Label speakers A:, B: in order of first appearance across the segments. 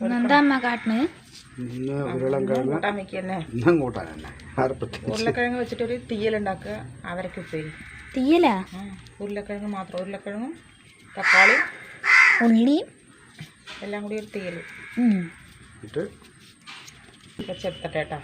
A: എന്താ കാട്ടിന്
B: ഇന്ന് ഉരുളൻകിഴങ്ങ്
C: കൂട്ടാൻ തന്നെ ഉരുളക്കിഴങ്ങ് വെച്ചിട്ടൊരു തീയലുണ്ടാക്കുക. അവരൊക്കെ ഉപ്പേരി.
A: തീയലാ?
C: ഉരുളക്കിഴങ്ങ് മാത്രം. ഉരുളക്കിഴങ്ങും തക്കാളി
A: ഉള്ളിയും
C: എല്ലാം കൂടി ഒരു തീയൽ
A: ചെത്തട്ടെ
B: കേട്ടോ.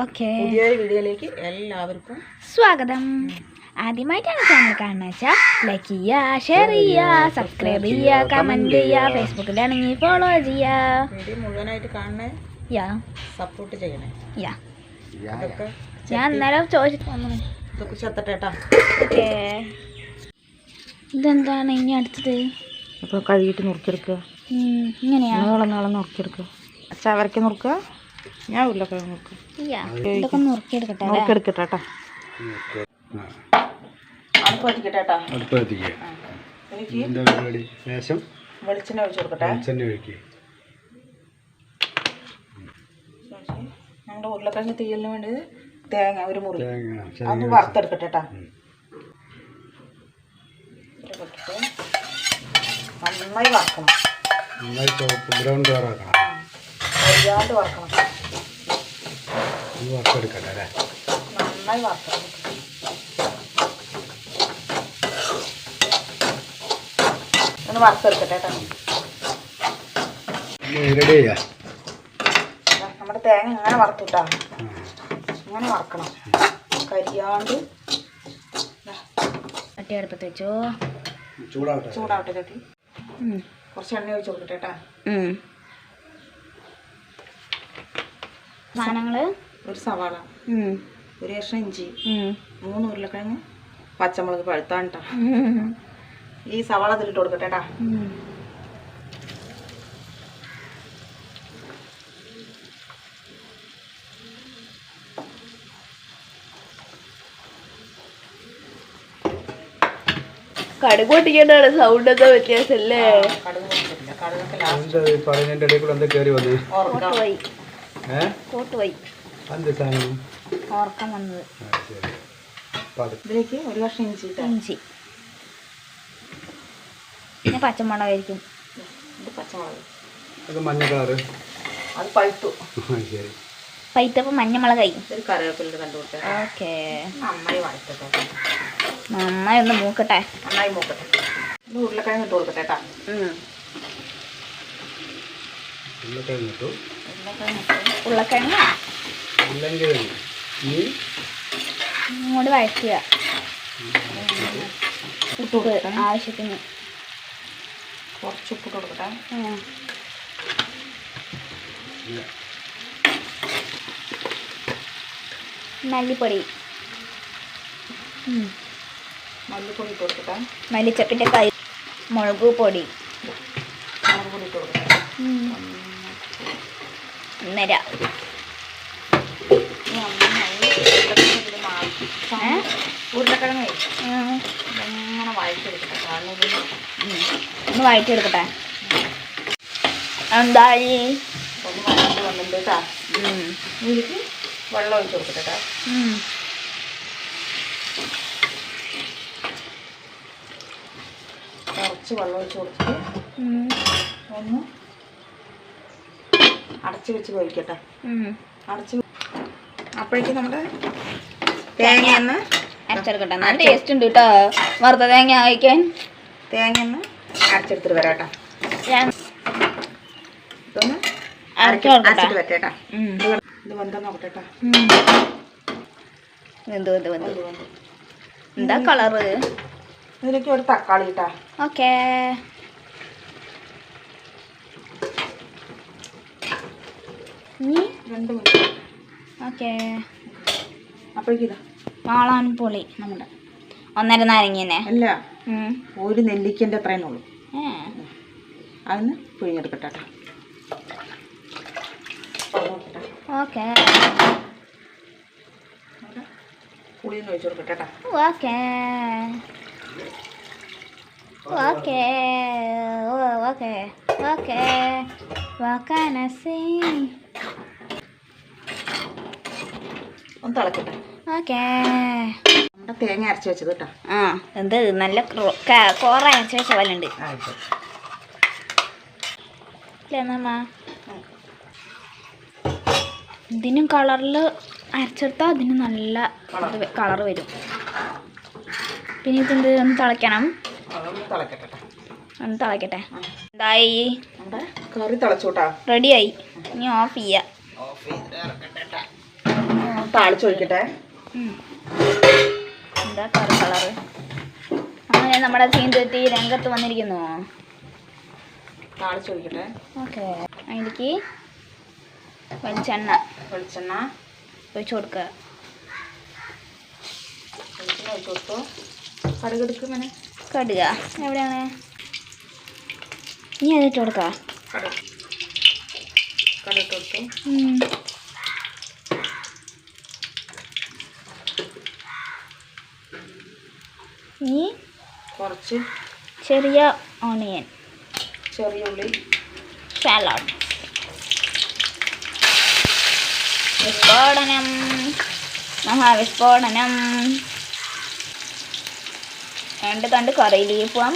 C: ഓക്കെ.
A: ഓക്കേ
C: പുതിയൊരു വീഡിയോയിലേക്ക് എല്ലാവർക്കും
A: സ്വാഗതം. ആദ്യമായിട്ടാണ് ചാനൽ കാണുന്നത് വെച്ചാൽ ലൈക്ക് ചെയ്യുക ഷെയർ ചെയ്യുക സബ്സ്ക്രൈബ് ചെയ്യുക കമന്റ് ചെയ്യുക ഫേസ്ബുക്കിലാണെങ്കിൽ ഫോളോ ചെയ്യുക.
C: വീഡിയോ മുഴുവനായിട്ട് കാണണേ?
A: യാ.
C: സപ്പോർട്ട് ചെയ്യണേ.
A: യാ. ഞാൻ അന്നേരം ചോദിച്ചിട്ട് ഇതെന്താണ് ഇനി അടുത്തത്?
C: അപ്പോൾ കഴുകിയിട്ട് നുറുക്കിയെടുക്കുക
A: ഇങ്ങനെയാണ് ഇങ്ങനെയാ?
C: നീളം നീളം നുറുക്കിയെടുക്കുക ചവരയ്ക്ക് നുറുക്കുക ഞാൻ ഉരുളക്കിഴങ്ങ് നുറുക്കുക
A: യാ ഇതൊക്കെ നുറുക്കിയെടുക്കട്ടെ അല്ലേ?
C: നുറുക്കിയെടുക്കട്ടേട്ടാ
B: ശേഷം
C: വെളിച്ചെണ്ണ ഒഴിച്ചു കൊടുക്കട്ടെ.
B: വെളിച്ചെണ്ണ ഒഴിക്കുക
C: ഞങ്ങളുടെ ഉരുളക്കിഴങ്ങ് തീയലിന് വേണ്ടി തേങ്ങ ഒരു മുറി.
B: തേങ്ങ
C: അത്
B: ചെറിയ
C: വറുത്തെടുക്കട്ടെ
B: ഉം.
C: നന്നായി വറക്കണം.
B: നന്നായി ബ്രൗൺ കളറാക്കണം
C: അറിയാണ്ട് വറക്കണം.
B: വറുത്തെടുക്കട്ടെ അല്ലേ?
C: നന്നായി വറക്കണം. ഒന്ന് വറുത്തെടുക്കട്ടെ കേട്ടോ ദാ നമ്മുടെ തേങ്ങ ഇങ്ങനെ വറുത്തിട്ടാ. ഇങ്ങനെ വറക്കണം കരിയാണ്ട് ദാ
A: ചട്ടി അടുപ്പത്ത് വെച്ചോ
B: ചൂടാവട്ടെ
C: ചൂടാവട്ടെ ചേട്ടി. കുറച്ച് എണ്ണ ഒഴിച്ച് കൊടുക്കട്ടെ കേട്ടാ.
A: സാധനങ്ങൾ
C: ഒരു സവാള
A: ഉം.
C: ഒരു കഷ്ണം ഇഞ്ചി
A: ഉം.
C: മൂന്ന് ഉരുളക്കിഴങ്ങ് പച്ചമുളക്
A: പഴുത്താണ്ട.
C: ഈ സവാള അതിലിട്ട് കൊടുക്കട്ടെ കേട്ടാ.
A: കടുക് പൊട്ടിക്കേണ്ടാണ് സൗണ്ട് എന്താ വ്യത്യാസല്ലേ
C: ഇതിലേക്ക് ഒരു വർഷം ഇഞ്ചി ഇട്ടാ
A: ഇഞ്ചി. പിന്നെ പച്ചമുളകായിരിക്കും.
C: ഇത് പച്ചമുളക്.
B: അത് മഞ്ഞ കളറ്
C: അത് പഴുത്തു.
B: ശരി.
A: പൈത്തപ്പം മഞ്ഞമുളകായി.
C: ഒരു
A: ഓക്കേ.
C: നന്നായി വഴറ്റട്ടെ.
A: നന്നായി ഒന്ന് മൂക്കട്ടെ.
C: നന്നായി മൂക്കട്ടെ. ഉരുളക്കിഴങ്ങ് ഇട്ട് കൊടുക്കട്ടെ കേട്ടാ.
A: ഉം.
B: ഉരുളക്കിഴങ്ങ് ഇട്ടു.
C: ഉരുളക്കിഴങ്ങ് ഇട്ട്
A: ഉരുളക്കിഴങ്ങ്?
B: ഉരുളങ്കിഴങ്ങ്. ഇനി
A: ഇങ്ങോട്ട് വഴറ്റുക. ആവശ്യത്തിന്.
C: കുറച്ച് ഉപ്പിട്ട് കൊടുക്കട്ടെ.
A: മല്ലിപ്പൊടി.
C: മല്ലിപ്പൊടി ഇട്ട് കൊടുക്കട്ടെ
A: മല്ലിച്ചപ്പിന്റെ കൈ മുളക് പൊടി
C: മുളക് പൊടി ഇട്ട് കൊടുക്കട്ടെ.
A: ഒന്നര
C: ഉരുളക്കിഴങ്ങ്
A: ഒന്ന് വഴറ്റിയെടുക്കട്ടെ. എന്തായി?
C: ഒന്ന് വഴറ്റി വന്നിട്ട് കേട്ടാ
A: ഉം.
C: ഇതിലേക്ക് വെള്ളം ഒഴിച്ച് കൊടുക്കട്ടെ കേട്ടാ
A: ഉം.
C: കുറച്ച് വെള്ളം ഒഴിച്ച് കൊടുത്തിട്ട് ഒന്ന് അടച്ച് വെച്ച്
A: അടച്ചു
C: അടച്ച് അപ്പോഴേക്കും നമ്മുടെ തേങ്ങ ഒന്ന്
A: അരച്ചെടുക്കട്ടെ. നല്ല ടേസ്റ്റ് ഉണ്ട് കേട്ടോ വറുത്ത തേങ്ങ കഴിക്കാൻ
C: തേങ്ങ ഒന്ന് അരച്ചെടുത്തിട്ട് വരാം കേട്ടോ ഇതൊന്ന്. ഇത് വെന്താ നോക്കട്ടെ കേട്ടോ
A: ഉം. വെന്തു വെന്തു വെന്തു. എന്താ കളറ്
C: ഇതിലേക്ക് ഒരു തക്കാളി ഇട്ടാ.
A: ഓക്കേ. ഇനി?
C: രണ്ട് മിനിറ്റ്.
A: ഓക്കേ.
C: അപ്പോഴേക്കും
A: മാളാൻ പൊളി നമ്മുടെ. ഒന്നര നാരങ്ങ
C: അല്ല ഒരു നെല്ലിക്കന്റെ അത്രയും ഉള്ളൂ.
A: അതിന്
C: അതൊന്ന് പിഴിഞ്ഞെടുക്കട്ടെ കേട്ടോ.
A: ഓക്കേ.
C: എന്നിട്ട് പുളിയൊന്ന് ഒഴിച്ച് കൊടുക്കട്ടെ കേട്ടോ.
A: Okay. Okay. Oh, okay. Okay. വാക്കാനസി.
C: ഒന്ന് തിളക്കട്ടെ.
A: ഓക്കേ.
C: തേങ്ങ അരച്ച് വെച്ചത് കേട്ടോ.
A: ആ എന്ത് നല്ല കോറ ക- വെച്ച അരച്ച പോലെ ഉണ്ട്. ഇതിനും കളറിൽ അരച്ചെടുത്താൽ അതിന് നല്ല കളർ വരും. പിന്നെ ഇതെന്ത്? ഒന്ന് തിളയ്ക്കണം. ഒന്ന് തിളയ്ക്കട്ടെ. എന്തായി?
C: കറി തിളച്ചോട്ടാ
A: റെഡിയായി. ഇനി ഓഫ് ചെയ്യാം.
C: താളിച്ചൊഴിക്കട്ടെ.
A: എന്താ കറി കളറ്? അങ്ങനെ നമ്മുടെ ചീന്തെത്തി രംഗത്ത് വന്നിരിക്കുന്നു. ഓക്കെ. അതിലേക്ക് വെളിച്ചെണ്ണ.
C: വെളിച്ചെണ്ണ.
A: ഒഴിച്ചു കൊടുക്കുക.
C: ഒഴിച്ച് കൊടുത്തു?
A: കടുക എവിടെയാണ്? ഇനി അതിട്ട് കൊടുക്കാം.
C: കടുക്. കടുക് കൊടുത്തു
A: ഉം. ഇനി
C: കുറച്ച്.
A: ചെറിയ ഓണിയൻ.
C: ചെറിയ ഉള്ളി.
A: സാലഡ് വിസ്ഫോടനം. മഹാവിസ്ഫോടനം. രണ്ട് തണ്ട് കറി ലീഫും.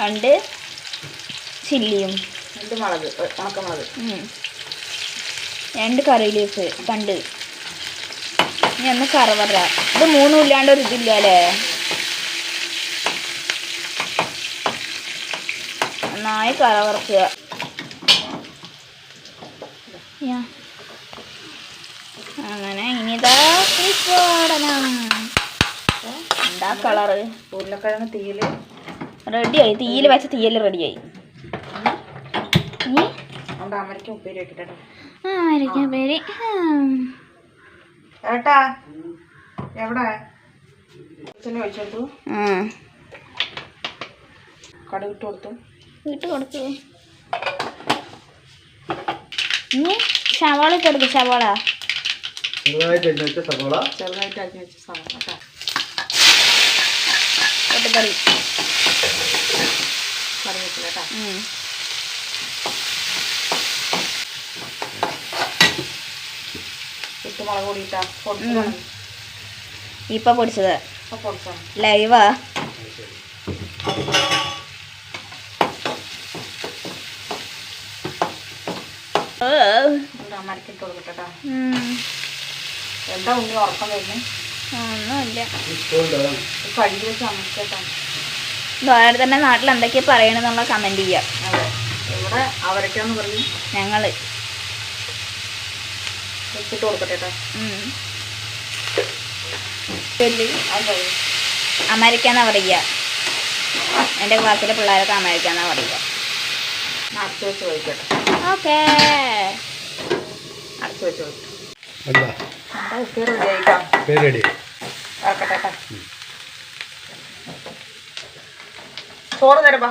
A: രണ്ട് ചില്ലിയും.
C: രണ്ട് മുളക് ഉണക്കമുളക്.
A: രണ്ട് കറി ലീഫ് തണ്ട്. ഇനി ഒന്ന് കറവറ ഇത് മൂന്നും ഇല്ലാണ്ട് ഒരു ഇതില്ല അല്ലേ? നന്നായി കറവറക്കുക യാ. അങ്ങനെ ഇനിതാ എന്താ കളറ്?
C: ഉരുളക്കിഴങ്ങ് തീയിൽ
A: റെഡിയായി. തീയിൽ വെച്ച തീയൽ റെഡിയായി.
C: അമരയ്ക്ക് ഉപ്പേരി വെക്കട്ടെ
A: ആ ഉപ്പേരി.
C: ഏട്ടാ എവിടെ? ഒഴിച്ചു കൊടുത്തു. ഇട്ട് കൊടുത്തു
A: ഇനി സവാള ഇട്ട് കൊടുക്കും സവാള.
B: എണ്ണ വെച്ച സവാള.
C: ചെറുതായിട്ട് അരിഞ്ഞ് വെച്ച സവാള കേട്ടോ
A: പൊട്ടിക്കറി
C: കറി വെക്കില്ല കേട്ടോ
A: ഉം.
C: ഇട്ട് മുളക് പൊടി ഇട്ടാ
A: ഉം.
C: പൊടിച്ചതാണ്
A: ഇപ്പൊ പൊടിച്ചത്
C: അപ്പോൾ പൊടിച്ചാണ്
A: ലൈവാ ഓ.
C: അമരയ്ക്ക് ഇട്ട് കൊടുക്കട്ടെ. എന്താ ഉണ്ണി ഉറക്കം വരുന്നത്
A: ഒന്നുമില്ല.
C: കഴുകി വെച്ച്
A: വേറെ തന്നെ നാട്ടിൽ എന്തൊക്കെയാ പറയണെന്നുള്ള കമന്റ് ചെയ്യാം.
C: ഇവിടെ അവരൊക്കെയാന്ന്
A: പറഞ്ഞു.
C: ഞങ്ങൾ. കൊടുക്കട്ടെ
A: അമേരിക്കാന്നാ പറയുക. എന്റെ ക്ലാസ്സിലെ പിള്ളേരൊക്കെ അമേരിക്കാന്നാ പറയുക. ഓക്കേ
C: അടച്ചു വെച്ച് കഴിക്കും
B: എന്താ
C: നമ്മുടെ ഉപ്പേരി റെഡി ആയിട്ടാ
B: പേര് റെഡി
C: ഇറക്കട്ടെ കേട്ടോ ചോറ് തരപ്പാ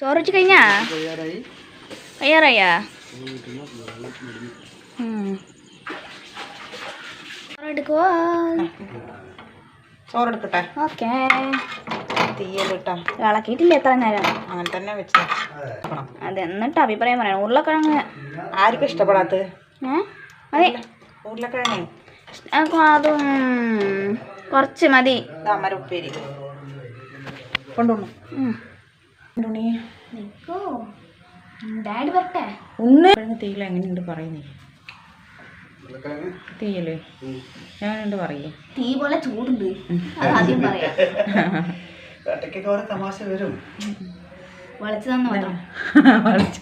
A: ചോറ് വെച്ച് കഴിഞ്ഞാ?
B: തയ്യാറായി.
A: ചോറെടുക്കോ ചോറ് എടുക്കുവോ?
C: ചോറ് എടുക്കട്ടെ.
A: ഓക്കേ.
C: തീയലിട്ടാ
A: ഇളക്കിയിട്ടില്ല എത്ര നേരം?
C: അങ്ങനെ തന്നെ വെച്ച്. വെക്കണം.
A: എന്നിട്ട് അഭിപ്രായം പറയണം. ഉരുളക്കിഴങ്ങ്.
C: ആർക്കും ഇഷ്ടപ്പെടാത്ത
A: മതി.
C: ഉരുളക്കിഴങ്ങേ.
A: അതും കുറച്ച് മതി.
C: ഉപ്പേരി. കൊണ്ടുവന്നു.
A: ഡാഡി
C: തീയിൽ എങ്ങനെയുണ്ട് പറയുന്നേ? തീയൽ. ഞാനുണ്ട് പറയേ
A: തീ പോലെ ചൂടുണ്ട്. ആദ്യം പറയാം.
B: ഇടയ്ക്കൊക്കെ ഓരോ തമാശ വരും.
A: മാത്രം.
C: വളിച്ച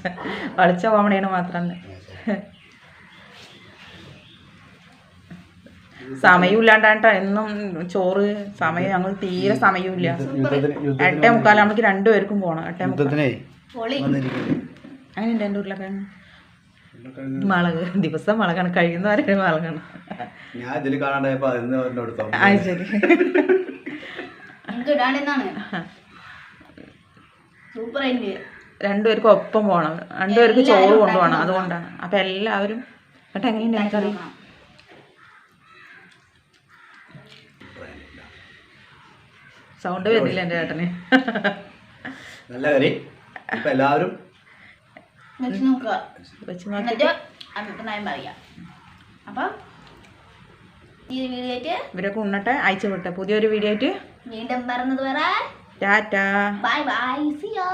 C: വളിച്ച കോമഡിയാണ് മാത്രം. സമയമില്ലാണ്ടായിട്ടാ എന്നും ചോറ് സമയം ഞങ്ങൾ തീരെ സമയമില്ല. എട്ടേ മുക്കാൽ നമ്മൾക്ക് രണ്ടുപേർക്കും പോണം. എട്ടേ മുക്കാൽ അങ്ങനെ എന്റെ ഉരുളക്കിഴങ്ങ്. മുളക്. ദിവസം മുളകാണ്. കഴിയുന്നവരെ മുളകാണ്.
B: ഞാൻ ഇതിൽ കാണാണ്ടായപ്പോ അതിന്
C: ശരി.
A: എനിക്ക് ഇടാണ്ടെന്നാണ് സൂപ്പർ ആയില്ലേ
C: രണ്ടുപേർക്കും ഒപ്പം പോകണം രണ്ടുപേർക്ക് ചോറ് കൊണ്ടുപോകണം. അതുകൊണ്ടാണ്. അപ്പം എല്ലാവരും എന്നിട്ട് എങ്ങനെയുണ്ട് കറി സൗണ്ട് വരുന്നില്ല എന്റെ ചേട്ടന്.
B: നല്ല കറി. ഇപ്പൊ എല്ലാവരും
A: വെച്ച് നോക്കുക.
C: വെച്ച് നോക്കി.
A: എന്നിട്ട് അഭിപ്രായം പറയാം. അപ്പം ഈ വീഡിയോ ആയിട്ട്
C: ഇവരൊക്കെ ഉണ്ണട്ടെ. അയച്ചു വിട്ടെ. പുതിയൊരു വീഡിയോ ആയിട്ട്
A: വീണ്ടും പറഞ്ഞത് വരെ
C: tata.
A: Bye bye see you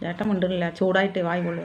C: ചേട്ടൻ മിണ്ടുന്നില്ല ചൂടായിട്ട് വായി
B: കൊള്ളു